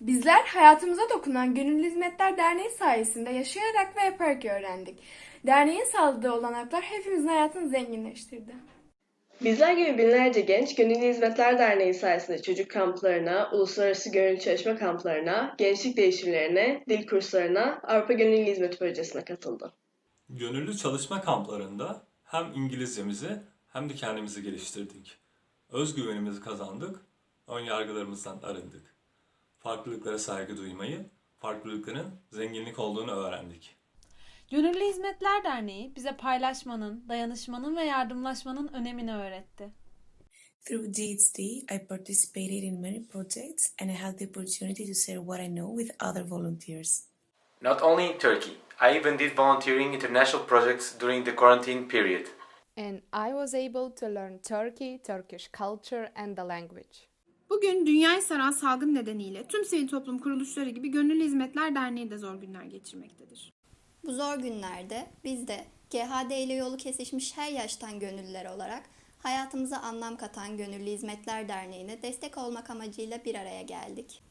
Bizler hayatımıza dokunan Gönüllü Hizmetler Derneği sayesinde yaşayarak ve yaparak öğrendik. Derneğin sağladığı olanaklar hepimizin hayatını zenginleştirdi. Bizler gibi binlerce genç Gönüllü Hizmetler Derneği sayesinde çocuk kamplarına, uluslararası gönüllü çalışma kamplarına, gençlik değişimlerine, dil kurslarına, Avrupa Gönüllü Hizmet Projesi'ne katıldı. Gönüllü çalışma kamplarında hem İngilizcemizi hem de kendimizi geliştirdik. Özgüvenimizi kazandık, ön yargılarımızdan arındık. Farklılıklara saygı duymayı, farklılıkların zenginlik olduğunu öğrendik. Gönüllü Hizmetler Derneği bize paylaşmanın, dayanışmanın ve yardımlaşmanın önemini öğretti. Through GHD, I participated in many projects and I had the opportunity to share what I know with other volunteers. Not only in Turkey, I even did volunteering international projects during the quarantine period. and I was able to learn Turkey, Turkish culture, and the language. Bugün dünyayı saran salgın nedeniyle tüm sivil toplum kuruluşları gibi Gönüllü Hizmetler Derneği de zor günler geçirmektedir. Bu zor günlerde biz de GHD ile yolu kesişmiş her yaştan gönüllüler olarak hayatımıza anlam katan Gönüllü Hizmetler Derneği'ne destek olmak amacıyla bir araya geldik.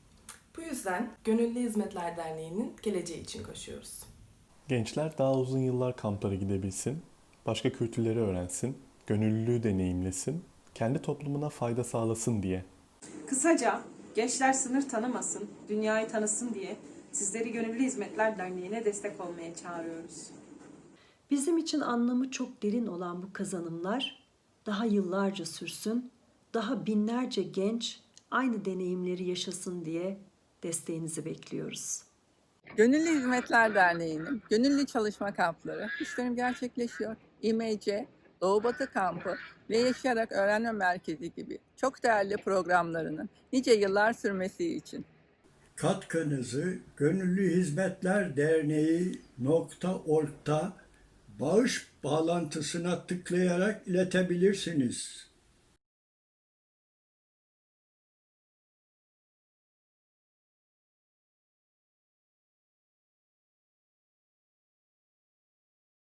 Bu yüzden Gönüllü Hizmetler Derneği'nin geleceği için koşuyoruz. Gençler daha uzun yıllar kamplara gidebilsin, başka kültürleri öğrensin, gönüllülüğü deneyimlesin, kendi toplumuna fayda sağlasın diye. Kısaca gençler sınır tanımasın, dünyayı tanısın diye sizleri Gönüllü Hizmetler Derneği'ne destek olmaya çağırıyoruz. Bizim için anlamı çok derin olan bu kazanımlar daha yıllarca sürsün, daha binlerce genç aynı deneyimleri yaşasın diye desteğinizi bekliyoruz. Gönüllü Hizmetler Derneği'nin gönüllü çalışma kampları işlerim gerçekleşiyor. İMC, Doğu Batı Kampı ve Yaşayarak Öğrenme Merkezi gibi çok değerli programlarının nice yıllar sürmesi için Katkınızı Gönüllü Hizmetler Derneği .org'da bağış bağlantısına tıklayarak iletebilirsiniz.